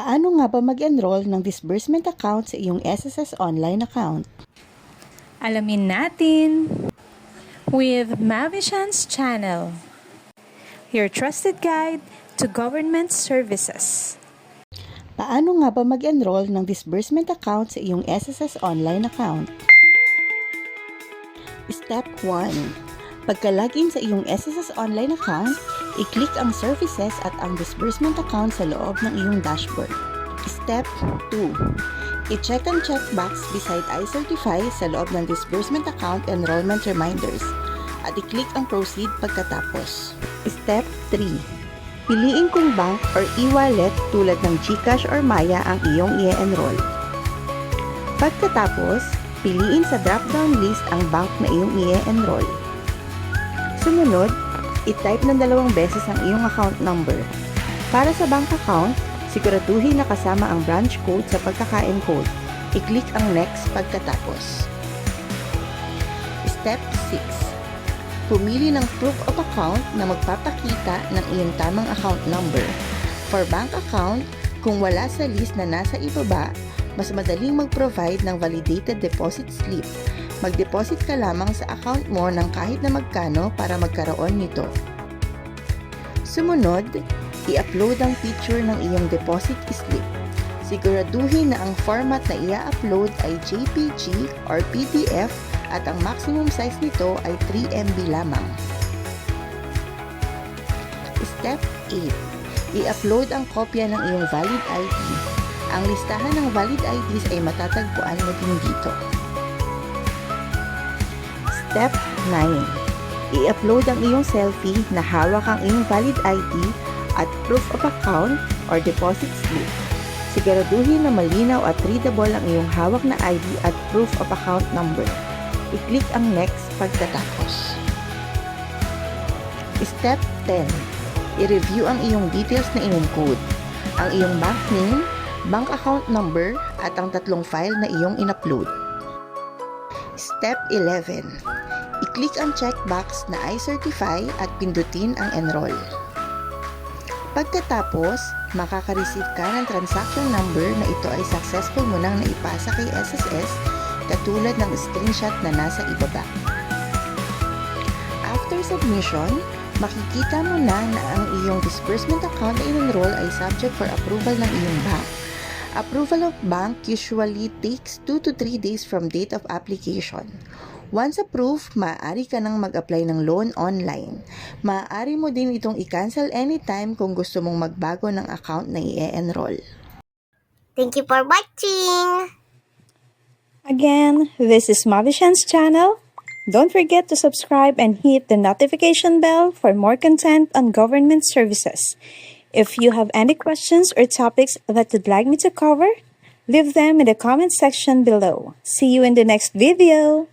Paano nga ba mag-enroll ng disbursement account sa iyong SSS online account? Alamin natin with Mavision's channel, your trusted guide to government services. Paano nga ba mag-enroll ng disbursement account sa iyong SSS online account? Step 1. Pagka-login sa iyong SSS online account, i-click ang services at ang disbursement account sa loob ng iyong dashboard. Step 2. I-check ang checkbox beside I-Certify sa loob ng disbursement account enrollment reminders at i-click ang proceed pagkatapos. Step 3. Piliin kung bank or e-wallet tulad ng GCash or Maya ang iyong i-enroll. Pagkatapos, piliin sa drop-down list ang bank na iyong i-enroll. Sumunod, i-type ng dalawang beses ang iyong account number. Para sa bank account, siguraduhin na kasama ang branch code sa pagkaka-encode. I-click ang next pagkatapos. Step 6. Pumili ng proof of account na magpapakita ng iyong tamang account number. For bank account, kung wala sa list na nasa ibaba, mas madaling mag-provide ng validated deposit slip. Mag-deposit ka lamang sa account mo ng kahit na magkano para magkaroon nito. Sumunod, i-upload ang picture ng iyong deposit slip. Siguraduhin na ang format na i-upload ay JPG or PDF at ang maximum size nito ay 3 MB lamang. Step 8. I-upload ang kopya ng iyong valid ID. Ang listahan ng valid IDs ay matatagpuan mo din dito. Step 9. I-upload ang iyong selfie na hawak ang iyong valid ID at proof of account or deposit slip. Siguraduhin na malinaw at readable ang iyong hawak na ID at proof of account number. I-click ang next pagkatapos. Step 10. I-review ang iyong details na in-encode. Ang iyong bank name, bank account number, at ang tatlong file na iyong in-upload. Step 11. I-click ang checkbox na I certify at pindutin ang enroll. Pagkatapos, makaka-receive ka ng transaction number na ito ay successful mo nang naipasa kay SSS katulad ng screenshot na nasa ibaba. After submission, makikita mo na na ang iyong disbursement account na in-enroll ay subject for approval ng iyong bank. Approval of bank usually takes 2 to 3 days from date of application. Once approved, maaari ka nang mag-apply ng loan online. Maaari mo din itong i-cancel anytime kung gusto mong magbago ng account na i-enroll. Thank you for watching! Again, this is Mavision's channel. Don't forget to subscribe and hit the notification bell for more content on government services. If you have any questions or topics that you'd like me to cover, leave them in the comment section below. See you in the next video.